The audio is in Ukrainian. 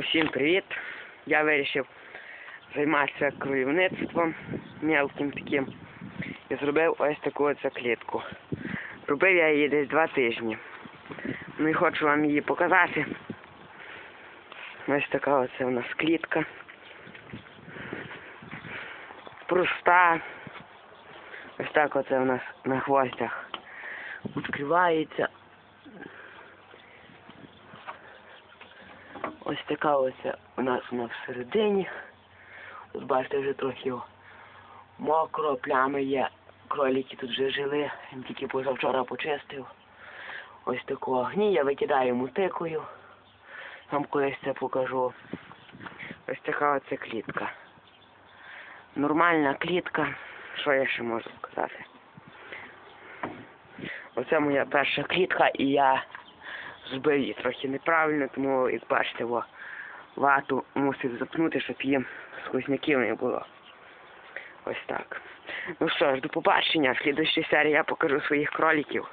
Усім привіт! Я вирішив займатися кролівництвом мелким таким і зробив ось таку оце клітку. Робив я її десь два тижні. Ну і хочу вам її показати. Ось така оце у нас клітка. Проста. Ось так оце у нас на гвоздях відкривається. Ось така у нас вона всередині. Тут бачите вже трохи мокро, плями є. Кролики тут вже жили, він тільки позавчора почистив. Ось такого гнія викидаю мотикою. Вам колись це покажу. Ось така оце клітка. Нормальна клітка. Що я ще можу сказати? Оце моя перша клітка і я зробив її трохи неправильно, тому як бачите, во, вату мусив запнути, щоб їм сквозняків не було. Ось так. Ну що ж, до побачення. В слідущій серії я покажу своїх кроликів.